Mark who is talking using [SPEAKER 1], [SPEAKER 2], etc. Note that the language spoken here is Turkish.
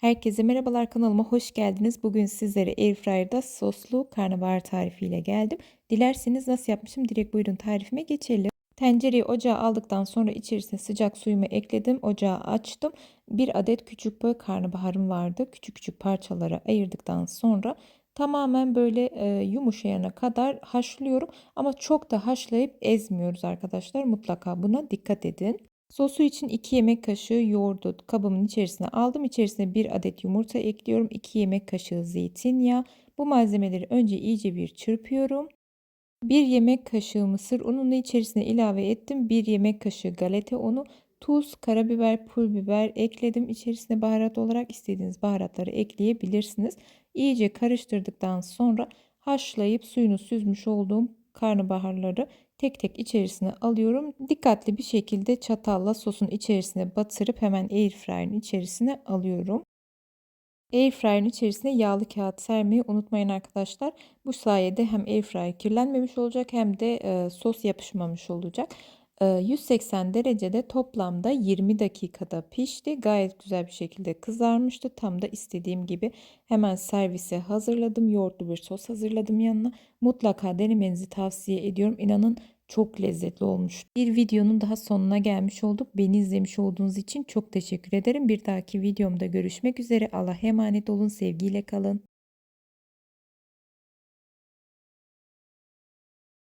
[SPEAKER 1] Herkese merhabalar kanalıma hoş geldiniz. Bugün sizlere Airfryer'da soslu karnabahar tarifiyle geldim. Dilerseniz nasıl yapmışım direkt buyurun tarifime geçelim. Tencereyi ocağa aldıktan sonra içerisine sıcak suyumu ekledim. Ocağı açtım. Bir adet küçük boy karnabaharım vardı. Küçük küçük parçalara ayırdıktan sonra tamamen böyle e, yumuşayana kadar haşlıyorum. Ama çok da haşlayıp ezmiyoruz arkadaşlar. Mutlaka buna dikkat edin. Sosu için 2 yemek kaşığı yoğurdu kabımın içerisine aldım. İçerisine 1 adet yumurta ekliyorum. 2 yemek kaşığı zeytinyağı. Bu malzemeleri önce iyice bir çırpıyorum. 1 yemek kaşığı mısır ununu içerisine ilave ettim. 1 yemek kaşığı galeta unu, tuz, karabiber, pul biber ekledim. İçerisine baharat olarak istediğiniz baharatları ekleyebilirsiniz. İyice karıştırdıktan sonra haşlayıp suyunu süzmüş olduğum karnabaharları tek tek içerisine alıyorum. Dikkatli bir şekilde çatalla sosun içerisine batırıp hemen airfryer'ın içerisine alıyorum. Airfryer'ın içerisine yağlı kağıt sermeyi unutmayın arkadaşlar. Bu sayede hem airfryer kirlenmemiş olacak hem de sos yapışmamış olacak. 180 derecede toplamda 20 dakikada pişti. Gayet güzel bir şekilde kızarmıştı. Tam da istediğim gibi hemen servise hazırladım. Yoğurtlu bir sos hazırladım yanına. Mutlaka denemenizi tavsiye ediyorum. İnanın çok lezzetli olmuş. Bir videonun daha sonuna gelmiş olduk. Beni izlemiş olduğunuz için çok teşekkür ederim. Bir dahaki videomda görüşmek üzere. Allah'a emanet olun. Sevgiyle kalın.